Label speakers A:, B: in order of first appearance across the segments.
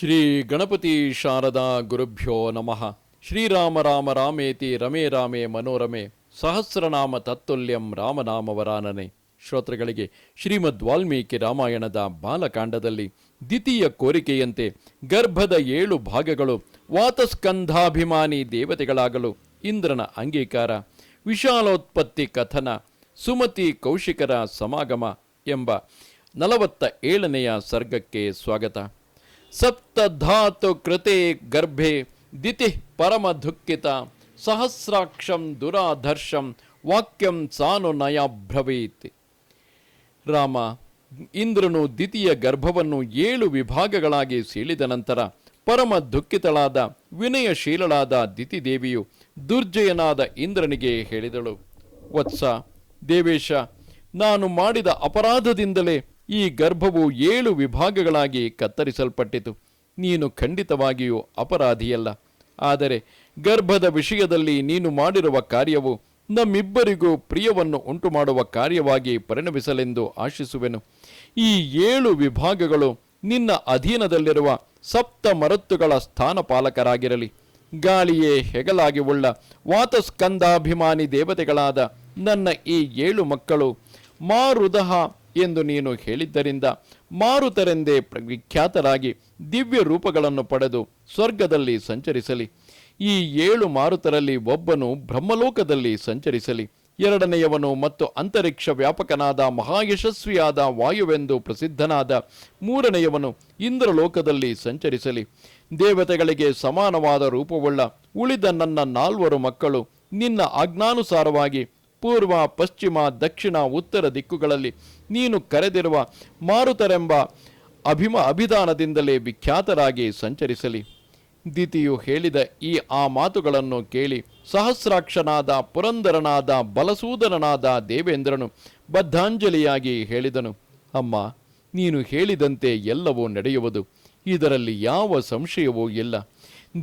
A: ಶ್ರೀ ಗಣಪತಿ ಶಾರದಾ ಗುರುಭ್ಯೋ ನಮಃ. ಶ್ರೀರಾಮ ರಾಮ ರಾಮೇತಿ ರಮೇ ರಾಮೇ ಮನೋರಮೆ. ಸಹಸ್ರನಾಮ ತತ್ತುಲ್ಯಂ ರಾಮನಾಮವರಾನನೆ. ಶ್ರೋತೃಗಳಿಗೆ ಶ್ರೀಮದ್ ವಾಲ್ಮೀಕಿ ರಾಮಾಯಣದ ಬಾಲಕಾಂಡದಲ್ಲಿ ದ್ವಿತೀಯ ಕೋರಿಕೆಯಂತೆ ಗರ್ಭದ ಏಳು ಭಾಗಗಳು ವಾತಸ್ಕಂಧಾಭಿಮಾನಿ ದೇವತೆಗಳಾಗಲು ಇಂದ್ರನ ಅಂಗೀಕಾರ, ವಿಶಾಲೋತ್ಪತ್ತಿ ಕಥನ, ಸುಮತಿ ಕೌಶಿಕರ ಸಮಾಗಮ ಎಂಬ ನಲವತ್ತ ಏಳನೆಯ ಸರ್ಗಕ್ಕೆ ಸ್ವಾಗತ. ಸಪ್ತಧಾತು ಕೃತೆ ಗರ್ಭೆ ದಿತಿ ಪರಮ ದುಃಖಿತ ಸಹಸ್ರಾಕ್ಷಂ ದುರಾಧರ್ಷಂ ವಾಕ್ಯಂ ಸಾನು ನಯಾಭ್ರವೀತ್ ರಾಮ ಇಂದ್ರನು ದ್ವಿತೀಯ ಗರ್ಭವನ್ನು ಏಳು ವಿಭಾಗಗಳಾಗಿ ಸೀಳಿದ ನಂತರ ಪರಮ ದುಃಖಿತಳಾದ ವಿನಯಶೀಲಳಾದ ದಿತಿದೇವಿಯು ದುರ್ಜಯನಾದ ಇಂದ್ರನಿಗೆ ಹೇಳಿದಳು, ವತ್ಸ, ದೇವೇಶ, ನಾನು ಮಾಡಿದ ಅಪರಾಧದಿಂದಲೇ ಈ ಗರ್ಭವು ಏಳು ವಿಭಾಗಗಳಾಗಿ ಕತ್ತರಿಸಲ್ಪಟ್ಟಿತು. ನೀನು ಖಂಡಿತವಾಗಿಯೂ ಅಪರಾಧಿಯಲ್ಲ. ಆದರೆ ಗರ್ಭದ ವಿಷಯದಲ್ಲಿ ನೀನು ಮಾಡಿರುವ ಕಾರ್ಯವು ನಮ್ಮಿಬ್ಬರಿಗೂ ಪ್ರಿಯವನ್ನು ಉಂಟು ಮಾಡುವ ಕಾರ್ಯವಾಗಿ ಪರಿಣಮಿಸಲೆಂದು ಆಶಿಸುವೆನು. ಈ ಏಳು ವಿಭಾಗಗಳು ನಿನ್ನ ಅಧೀನದಲ್ಲಿರುವ ಸಪ್ತ ಮರತ್ತುಗಳ ಸ್ಥಾನಪಾಲಕರಾಗಿರಲಿ. ಗಾಳಿಯೇ ಹೆಗಲಾಗಿ ಉಳ್ಳ ವಾತಸ್ಕಂದಾಭಿಮಾನಿ ದೇವತೆಗಳಾದ ನನ್ನ ಈ ಏಳು ಮಕ್ಕಳು ಮಾರುದಹ ಎಂದು ನೀನು ಹೇಳಿದ್ದರಿಂದ ಮಾರುತರೆಂದೇ ವಿಖ್ಯಾತರಾಗಿ ದಿವ್ಯ ರೂಪಗಳನ್ನು ಪಡೆದು ಸ್ವರ್ಗದಲ್ಲಿ ಸಂಚರಿಸಲಿ. ಈ ಏಳು ಮಾರುತರಲ್ಲಿ ಒಬ್ಬನು ಬ್ರಹ್ಮಲೋಕದಲ್ಲಿ ಸಂಚರಿಸಲಿ. ಎರಡನೆಯವನು ಮತ್ತು ಅಂತರಿಕ್ಷ ವ್ಯಾಪಕನಾದ ಮಹಾಯಶಸ್ವಿಯಾದ ವಾಯುವೆಂದು ಪ್ರಸಿದ್ಧನಾದ ಮೂರನೆಯವನು ಇಂದ್ರಲೋಕದಲ್ಲಿ ಸಂಚರಿಸಲಿ. ದೇವತೆಗಳಿಗೆ ಸಮಾನವಾದ ರೂಪವುಳ್ಳ ಉಳಿದ ನನ್ನ ನಾಲ್ವರು ಮಕ್ಕಳು ನಿನ್ನ ಆಜ್ಞಾನುಸಾರವಾಗಿ ಪೂರ್ವ, ಪಶ್ಚಿಮ, ದಕ್ಷಿಣ, ಉತ್ತರ ದಿಕ್ಕುಗಳಲ್ಲಿ ನೀನು ಕರೆದಿರುವ ಮಾರುತರೆಂಬ ಅಭಿಮ ಅಭಿದಾನದಿಂದಲೇ ವಿಖ್ಯಾತರಾಗಿ ಸಂಚರಿಸಲಿ. ದಿತಿಯು ಹೇಳಿದ ಈ ಆ ಮಾತುಗಳನ್ನು ಕೇಳಿ ಸಹಸ್ರಾಕ್ಷನಾದ ಪುರಂದರನಾದ ಬಲಸೂದರನಾದ ದೇವೇಂದ್ರನು ಬದ್ಧಾಂಜಲಿಯಾಗಿ ಹೇಳಿದನು, ಅಮ್ಮ, ನೀನು ಹೇಳಿದಂತೆ ಎಲ್ಲವೂ ನಡೆಯುವುದು. ಇದರಲ್ಲಿ ಯಾವ ಸಂಶಯವೂ ಇಲ್ಲ.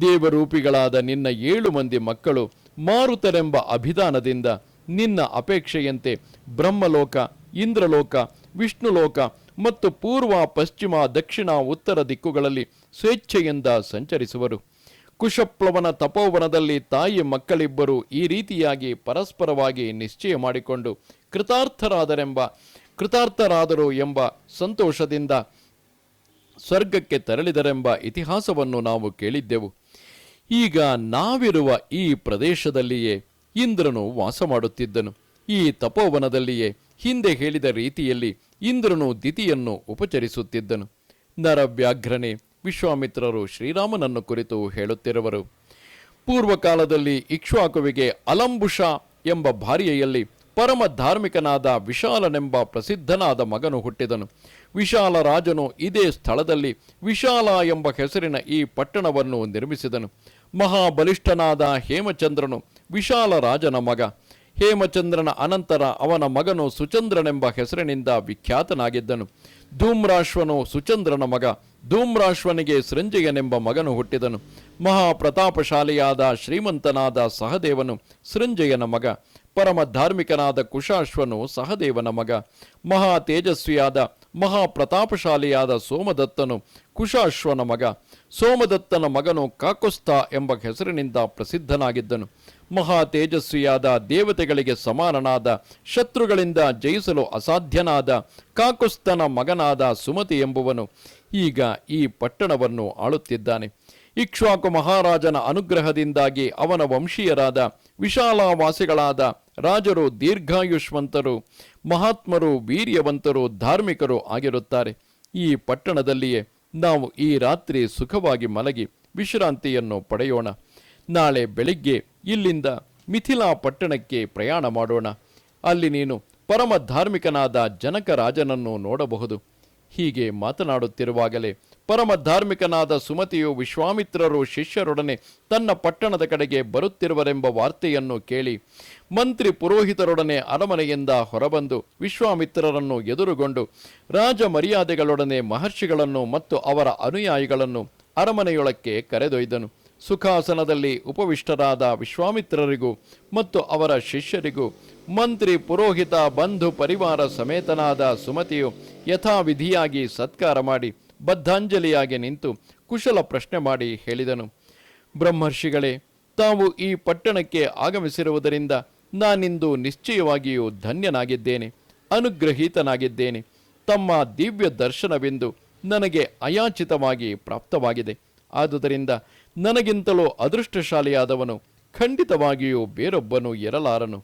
A: ದೇವರೂಪಿಗಳಾದ ನಿನ್ನ ಏಳು ಮಂದಿ ಮಕ್ಕಳು ಮಾರುತರೆಂಬ ಅಭಿಧಾನದಿಂದ ನಿನ್ನ ಅಪೇಕ್ಷೆಯಂತೆ ಬ್ರಹ್ಮಲೋಕ, ಇಂದ್ರಲೋಕ, ವಿಷ್ಣುಲೋಕ ಮತ್ತು ಪೂರ್ವ, ಪಶ್ಚಿಮ, ದಕ್ಷಿಣ, ಉತ್ತರ ದಿಕ್ಕುಗಳಲ್ಲಿ ಸ್ವೇಚ್ಛೆಯಿಂದ ಸಂಚರಿಸುವರು. ಕುಶಪ್ಲವನ ತಪೋವನದಲ್ಲಿ ತಾಯಿ ಮಕ್ಕಳಿಬ್ಬರು ಈ ರೀತಿಯಾಗಿ ಪರಸ್ಪರವಾಗಿ ನಿಶ್ಚಯ ಮಾಡಿಕೊಂಡು ಕೃತಾರ್ಥರಾದರೆಂಬ, ಕೃತಾರ್ಥರಾದರು ಎಂಬ ಸಂತೋಷದಿಂದ ಸ್ವರ್ಗಕ್ಕೆ ತೆರಳಿದರೆಂಬ ಇತಿಹಾಸವನ್ನು ನಾವು ಕೇಳಿದ್ದೆವು. ಈಗ ನಾವಿರುವ ಈ ಪ್ರದೇಶದಲ್ಲಿಯೇ ಇಂದ್ರನು ವಾಸ ಮಾಡುತ್ತಿದ್ದನು ಈ ತಪೋವನದಲ್ಲಿಯೇ ಹಿಂದೆ ಹೇಳಿದ ರೀತಿಯಲ್ಲಿ ಇಂದ್ರನು ದಿತಿಯನ್ನು ಉಪಚರಿಸುತ್ತಿದ್ದನು. ನರವ್ಯಾಘ್ರನೆ, ವಿಶ್ವಾಮಿತ್ರರು ಶ್ರೀರಾಮನನ್ನು ಕುರಿತು ಹೇಳುತ್ತಿರುವರು, ಪೂರ್ವಕಾಲದಲ್ಲಿ ಇಕ್ಷ್ವಾಕುವಿಗೆ ಅಲಂಬುಷ ಎಂಬ ಭಾರ್ಯೆಯಲ್ಲಿ ಪರಮ ಧಾರ್ಮಿಕನಾದ ವಿಶಾಲನೆಂಬ ಪ್ರಸಿದ್ಧನಾದ ಮಗನು ಹುಟ್ಟಿದನು. ವಿಶಾಲ ರಾಜನು ಇದೇ ಸ್ಥಳದಲ್ಲಿ ವಿಶಾಲ ಎಂಬ ಹೆಸರಿನ ಈ ಪಟ್ಟಣವನ್ನು ನಿರ್ಮಿಸಿದನು. ಮಹಾಬಲಿಷ್ಠನಾದ ಹೇಮಚಂದ್ರನು ವಿಶಾಲ ರಾಜನ ಮಗ. ಹೇಮಚಂದ್ರನ ಅನಂತರ ಅವನ ಮಗನು ಸುಚಂದ್ರನೆಂಬ ಹೆಸರಿನಿಂದ ವಿಖ್ಯಾತನಾಗಿದ್ದನು. ಧೂಮ್ರಾಶ್ವನು ಸುಚಂದ್ರನ ಮಗ. ಧೂಮ್ರಾಶ್ವನಿಗೆ ಸೃಂಜಯನೆಂಬ ಮಗನು ಹುಟ್ಟಿದನು. ಮಹಾಪ್ರತಾಪಶಾಲಿಯಾದ ಶ್ರೀಮಂತನಾದ ಸಹದೇವನು ಸೃಂಜಯನ ಮಗ. ಪರಮ ಧಾರ್ಮಿಕನಾದ ಕುಶಾಶ್ವನು ಸಹದೇವನ ಮಗ. ಮಹಾ ತೇಜಸ್ವಿಯಾದ, ಮಹಾಪ್ರತಾಪಶಾಲಿಯಾದ ಸೋಮದತ್ತನು ಕುಶಾಶ್ವನ ಮಗ. ಸೋಮದತ್ತನ ಮಗನು ಕಾಕುಸ್ತ ಎಂಬ ಹೆಸರಿನಿಂದ ಪ್ರಸಿದ್ಧನಾಗಿದ್ದನು. ಮಹಾ ತೇಜಸ್ವಿಯಾದ ದೇವತೆಗಳಿಗೆ ಸಮಾನನಾದ, ಶತ್ರುಗಳಿಂದ ಜಯಿಸಲು ಅಸಾಧ್ಯನಾದ, ಕಾಕುಸ್ತನ ಮಗನಾದ ಸುಮತಿ ಎಂಬುವನು ಈಗ ಈ ಪಟ್ಟಣವನ್ನು ಆಳುತ್ತಿದ್ದಾನೆ. ಇಕ್ಷ್ವಾಕು ಮಹಾರಾಜನ ಅನುಗ್ರಹದಿಂದಾಗಿ ಅವನ ವಂಶೀಯರಾದ ವಿಶಾಲಾವಾಸಿಗಳಾದ ರಾಜರು ದೀರ್ಘಾಯುಷ್ಮಂತರು, ಮಹಾತ್ಮರು ವೀರ್ಯವಂತರು, ಧಾರ್ಮಿಕರು ಆಗಿರುತ್ತಾರೆ. ಈ ಪಟ್ಟಣದಲ್ಲಿಯೇ ನಾವು ಈ ರಾತ್ರಿ ಸುಖವಾಗಿ ಮಲಗಿ ವಿಶ್ರಾಂತಿಯನ್ನು ಪಡೆಯೋಣ. ನಾಳೆ ಬೆಳಿಗ್ಗೆ ಇಲ್ಲಿಂದ ಮಿಥಿಲಾ ಪಟ್ಟಣಕ್ಕೆ ಪ್ರಯಾಣ ಮಾಡೋಣ. ಅಲ್ಲಿ ನೀನು ಪರಮ ಧಾರ್ಮಿಕನಾದ ಜನಕ ರಾಜನನ್ನು ನೋಡಬಹುದು. ಹೀಗೆ ಮಾತನಾಡುತ್ತಿರುವಾಗಲೇ ಪರಮ ಧಾರ್ಮಿಕನಾದ ಸುಮತಿಯು ವಿಶ್ವಾಮಿತ್ರರು ಶಿಷ್ಯರೊಡನೆ ತನ್ನ ಪಟ್ಟಣದ ಕಡೆಗೆ ಬರುತ್ತಿರುವರೆಂಬ ವಾರ್ತೆಯನ್ನು ಕೇಳಿ ಮಂತ್ರಿ ಪುರೋಹಿತರೊಡನೆ ಅರಮನೆಯಿಂದ ಹೊರಬಂದು ವಿಶ್ವಾಮಿತ್ರರನ್ನು ಎದುರುಗೊಂಡು ರಾಜ ಮರ್ಯಾದೆಗಳೊಡನೆ ಮಹರ್ಷಿಗಳನ್ನು ಮತ್ತು ಅವರ ಅನುಯಾಯಿಗಳನ್ನು ಅರಮನೆಯೊಳಕ್ಕೆ ಕರೆದೊಯ್ದನು. ಸುಖಾಸನದಲ್ಲಿ ಉಪವಿಷ್ಟರಾದ ವಿಶ್ವಾಮಿತ್ರರಿಗೂ ಮತ್ತು ಅವರ ಶಿಷ್ಯರಿಗೂ, ಮಂತ್ರಿ ಪುರೋಹಿತ ಬಂಧು ಪರಿವಾರ ಸಮೇತನಾದ ಸುಮತಿಯು ಯಥಾವಿಧಿಯಾಗಿ ಸತ್ಕಾರ ಮಾಡಿ ಬದ್ಧಾಂಜಲಿಯಾಗಿ ನಿಂತು ಕುಶಲ ಪ್ರಶ್ನೆ ಮಾಡಿ ಹೇಳಿದನು. ಬ್ರಹ್ಮರ್ಷಿಗಳೇ, ತಾವು ಈ ಪಟ್ಟಣಕ್ಕೆ ಆಗಮಿಸಿರುವುದರಿಂದ ನಾನಿಂದು ನಿಶ್ಚಯವಾಗಿಯೂ ಧನ್ಯನಾಗಿದ್ದೇನೆ, ಅನುಗ್ರಹೀತನಾಗಿದ್ದೇನೆ. ತಮ್ಮ ದಿವ್ಯ ದರ್ಶನವೆಂದು ನನಗೆ ಅಯಾಚಿತವಾಗಿ ಪ್ರಾಪ್ತವಾಗಿದೆ. ಆದುದರಿಂದ ನನಗಿಂತಲೂ ಅದೃಷ್ಟಶಾಲಿಯಾದವನು ಖಂಡಿತವಾಗಿಯೂ ಬೇರೊಬ್ಬನು ಇರಲಾರನು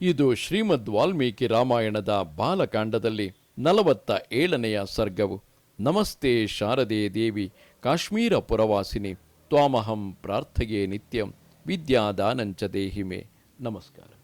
A: ಇದು ಶ್ರೀಮದ್ ವಾಲ್ಮೀಕಿ ರಾಮಾಯಣದ ಬಾಲಕಾಂಡದಲ್ಲಿ ನಲವತ್ತ ಏಳನೆಯ ಸರ್ಗವು. ನಮಸ್ತೆ ಶಾರದೆ ದೇವಿ, ಕಾಶ್ಮೀರ ಪುರವಾಸಿನಿ, ತ್ವಾಮಹಂ ಪ್ರಾರ್ಥಗೆ ನಿತ್ಯಂ, ವಿದ್ಯಾದಾನಂಚ ದೇಹಿಮೆ. ನಮಸ್ಕಾರ.